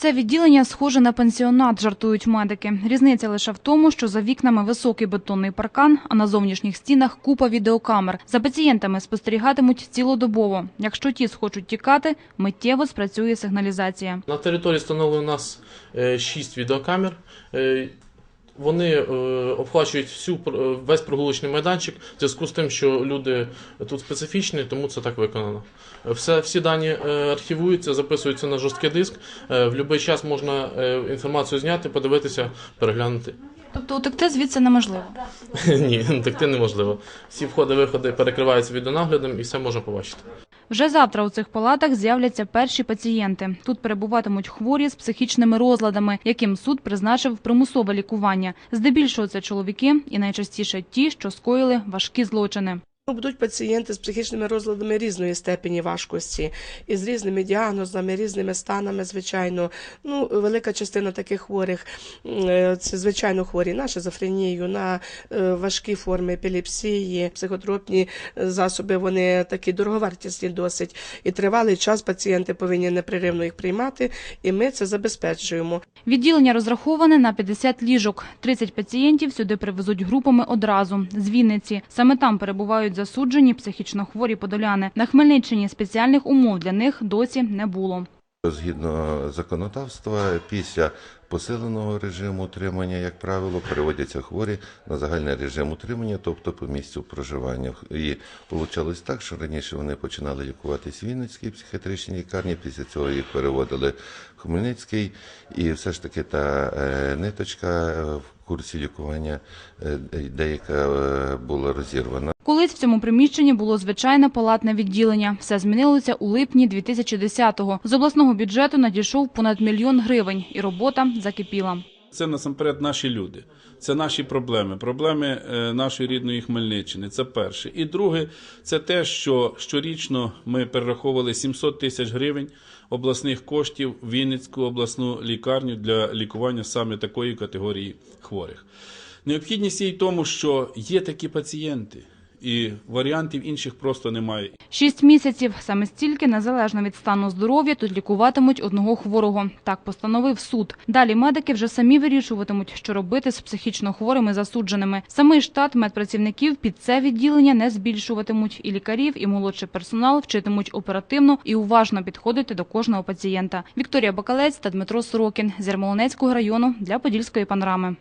Це відділення схоже на пенсіонат, жартують медики. Різниця лише в тому, що за вікнами високий бетонний паркан, а на зовнішніх стінах купа відеокамер. За пацієнтами спостерігатимуть цілодобово. Якщо ті схочуть тікати, миттєво спрацює сигналізація. На території встановлено у нас шість відеокамер. Вони е, обхвачують всю е, весь прогулочний майданчик в зв'язку з тим, що люди тут специфічні, тому це так виконано. Все, всі дані е, архівуються, записуються на жорсткий диск. В будь-який час можна інформацію зняти, подивитися, переглянути. Тобто утекти звідси неможливо. Ні, утекти неможливо. Всі входи-виходи перекриваються відеонаглядом і все можна побачити. Вже завтра у цих палатах з'являться перші пацієнти. Тут перебуватимуть хворі з психічними розладами, яким суд призначив примусове лікування. Здебільшого це чоловіки і найчастіше ті, що скоїли важкі злочини. Ну, Будуть пацієнти з психічними розладами різної степені важкості і з різними діагнозами, різними станами, звичайно. Ну, велика частина таких хворих е, це звичайно хворі на шизофренію, на е, важкі форми епілепсії, психотропні е, засоби. Вони такі дороговартісні досить. І тривалий час пацієнти повинні непреривно їх приймати, і ми це забезпечуємо. Відділення розраховане на 50 ліжок. 30 пацієнтів сюди привезуть групами одразу з Вінниці. Саме там перебувають засуджені психічно хворі подоляни. На Хмельниччині спеціальних умов для них досі не було. Згідно законодавства, після посиленого режиму утримання, як правило, переводяться хворі на загальний режим утримання, тобто по місцю проживання. І вийшло так, що раніше вони починали лікуватись в Вінницькій психіатричній лікарні, після цього їх переводили в Хмельницький, і все ж таки та е, ниточка в курсі лікування е, деяка е, була розірвана. Колись в цьому приміщенні було звичайне палатне відділення. Все змінилося у липні 2010-го. З обласного бюджету надійшов понад мільйон гривень, і робота закипіла. Це насамперед наші люди, це наші проблеми, проблеми е, нашої рідної Хмельниччини. Це перше. І друге, це те, що щорічно ми перераховували 700 тисяч гривень обласних коштів в Вінницьку обласну лікарню для лікування саме такої категорії хворих. Необхідність є й тому, що є такі пацієнти, і варіантів інших просто немає. Шість місяців саме стільки, незалежно від стану здоров'я, тут лікуватимуть одного хворого. Так постановив суд. Далі медики вже самі вирішуватимуть, що робити з психічно хворими засудженими. Самий штат медпрацівників під це відділення не збільшуватимуть. І лікарів, і молодший персонал вчитимуть оперативно і уважно підходити до кожного пацієнта. Вікторія Бакалець та Дмитро Сорокін з Ярмолинецького району для Подільської панорами.